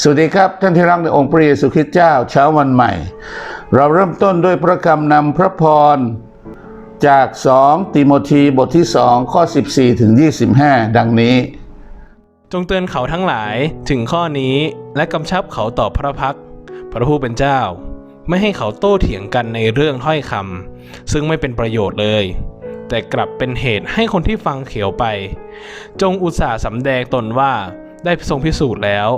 สวัสดีครับ ท่านที่รักในองค์พระเยซูคริสต์เจ้าเช้าวันใหม่ เราเริ่มต้นด้วยพระคำนำพระพร จาก 2 ติโมธีบทที่ 2 ข้อ 14 ถึง 25 ดังนี้ จงเตือนเขาทั้งหลายถึงข้อนี้และกำชับเขาต่อพระพัก พระผู้เป็นเจ้า ไม่ให้เขาโต้เถียงกันในเรื่องถ้อยคำซึ่งไม่เป็นประโยชน์เลย แต่กลับเป็นเหตุให้คนที่ฟังเขียวไป จงอุตส่าห์สำแดงตนว่าได้ทรงพิสูจน์แล้ว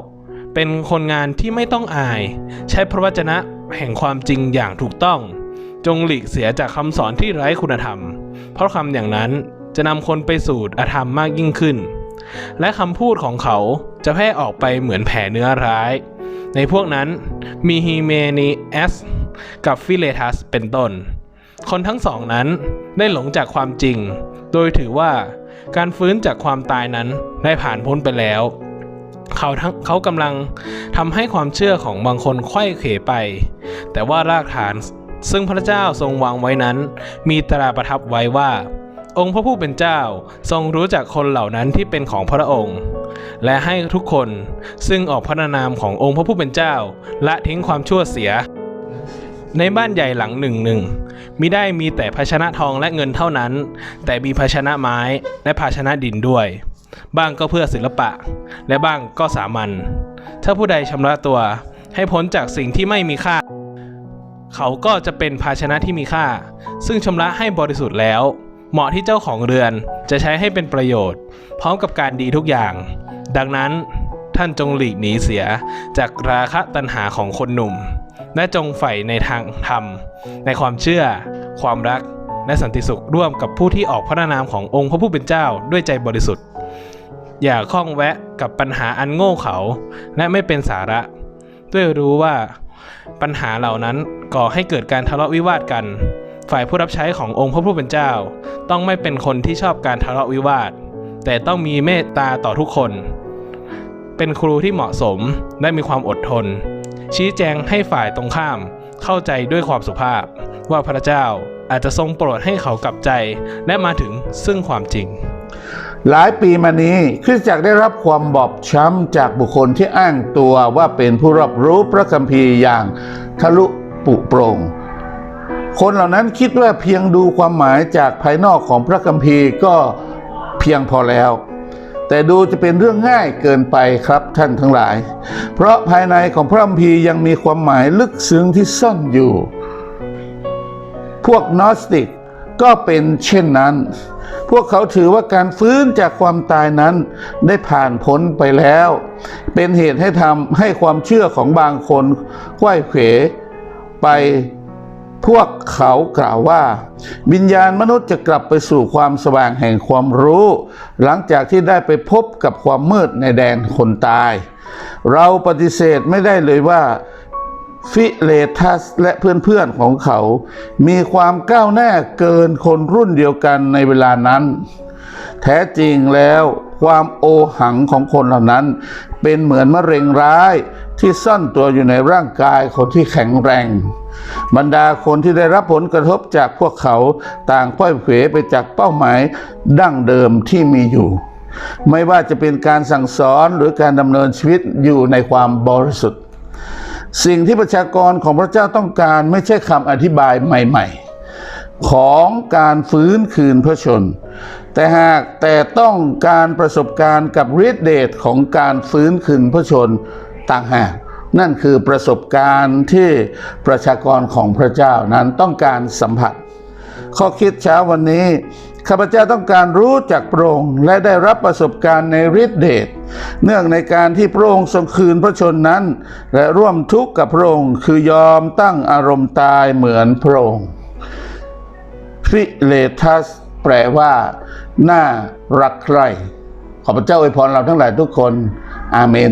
เป็นคนงานที่ไม่ต้องอาย ใช้พระวจนะแห่งความจริงอย่างถูกต้อง จงหลีกเสียจากคำสอนที่ไร้คุณธรรม เพราะคำอย่างนั้นจะนำคนไปสู่อธรรมมากยิ่งขึ้น และคำพูดของเขาจะแพร่ออกไปเหมือนแผลเนื้อร้าย ในพวกนั้นมีฮีเมนีเอสกับฟิเลทัสเป็นต้น คนทั้งสองนั้นได้หลงจากความจริง โดยถือว่าการฟื้นจากความตายนั้นได้ผ่านพ้นไปแล้ว เขาทั้งเขากำลังทำให้ความเชื่อของบางคนไข้เขวไป แต่ว่ารากฐานซึ่งพระเจ้าทรงวางไว้นั้น มีตราประทับไว้ว่า องค์พระผู้เป็นเจ้าทรงรู้จักคนเหล่านั้นที่เป็นของพระองค์ และให้ทุกคนซึ่งออกพระนามขององค์พระผู้เป็นเจ้าละทิ้งความชั่วเสีย ในบ้านใหญ่หลังหนึ่งหนึ่งมิได้มีแต่ภาชนะทองและเงินเท่านั้น แต่มีภาชนะไม้และภาชนะดินด้วย บ้างก็เพื่อศิลปะ และบ้างก็สามัญถ้าผู้ใดชำระตัวให้พ้นจากสิ่งที่ไม่มีค่า เขาก็จะเป็นภาชนะที่มีค่า ซึ่งชำระให้บริสุทธิ์แล้ว เหมาะที่เจ้าของเรือนจะใช้ให้เป็นประโยชน์ พร้อมกับการดีทุกอย่าง ดังนั้นท่านจงหลีกหนีเสียจากราคะตัณหาของคนหนุ่ม และจงใฝ่ในทางธรรม ในความเชื่อ ความรัก และสันติสุขร่วมกับผู้ที่ออกพระนามขององค์พระผู้เป็นเจ้าด้วยใจบริสุทธิ์ อย่าข้องแวะกับปัญหาอันโง่เขลาและไม่เป็นสาระ ด้วยรู้ว่าปัญหาเหล่านั้นก่อให้เกิดการทะเลาะวิวาทกัน ฝ่ายผู้รับใช้ขององค์พระผู้เป็นเจ้า ต้องไม่เป็นคนที่ชอบการทะเลาะวิวาท แต่ต้องมีเมตตาต่อทุกคน เป็นครูที่เหมาะสมและมีความอดทน ชี้แจงให้ฝ่ายตรงข้ามเข้าใจด้วยความสุภาพ ว่าพระเจ้าอาจจะทรงโปรดให้เขากลับใจและมาถึงซึ่งความจริง หลายปีมานี้คริสตจักรได้รับความบอบช้ำจากบุคคลที่อ้างตัวว่าเป็นผู้รับรู้พระคัมภีร์อย่างทะลุปุโปรงคนเหล่านั้นคิดว่าเพียงดูความหมายจากภายนอกของพระคัมภีร์ก็เพียงพอแล้ว แต่ดูจะเป็นเรื่องง่ายเกินไปครับท่านทั้งหลาย เพราะภายในของพระคัมภีร์ยังมีความหมายลึกซึ้งที่ซ่อนอยู่ พวกนอสติกก็เป็นเช่นนั้น พวกเขาถือว่าการฟื้นจากความตายนั้นได้ผ่านพ้นไปแล้ว เป็นเหตุให้ทำให้ความเชื่อของบางคนควยเขวไปพวกเขากล่าวว่า วิญญาณมนุษย์จะกลับไปสู่ความสว่างแห่งความรู้ หลังจากที่ได้ไปพบกับความมืดในแดนคนตาย เราปฏิเสธไม่ได้เลยว่า ฟิเลทัสและเพื่อนๆของเขา มีความก้าวหน้าเกินคนรุ่นเดียวกันในเวลานั้น แท้จริงแล้วความโอหังของคนเหล่านั้น เป็นเหมือนมะเร็งร้ายที่ซ่อนตัวอยู่ในร่างกายคนที่แข็งแรง บรรดาคนที่ได้รับผลกระทบจากพวกเขาต่างพ้อยเขวไปจากเป้าหมายดั้งเดิมที่มีอยู่ ไม่ว่าจะเป็นการสั่งสอนหรือการดำเนินชีวิตอยู่ในความบริสุทธิ์ สิ่งที่ประชากรของพระเจ้าต้องการไม่ใช่คำอธิบายใหม่ ๆ ของการฟื้นคืนพระชน แต่หากแต่ต้องการประสบการณ์กับฤทธิเดชของการฟื้นคืนพระชนต่างหากนั่นคือประสบการณ์ที่ประชากรของพระเจ้านั้นต้องการสัมผัส ข้อคิดเช้าวันนี้ ข้าพเจ้าต้องการรู้จักพระองค์และได้รับประสบการณ์ในฤทธิเดชเนื่องในการที่พระองค์ทรงคืนพระชนนั้น และร่วมทุกข์กับพระองค์คือยอมตั้งอารมณ์ตายเหมือนพระองค์ฟิเลทัสแปลว่าน่ารักใคร่ขอพระเจ้าอวยพรเราทั้งหลายทุกคน อาเมน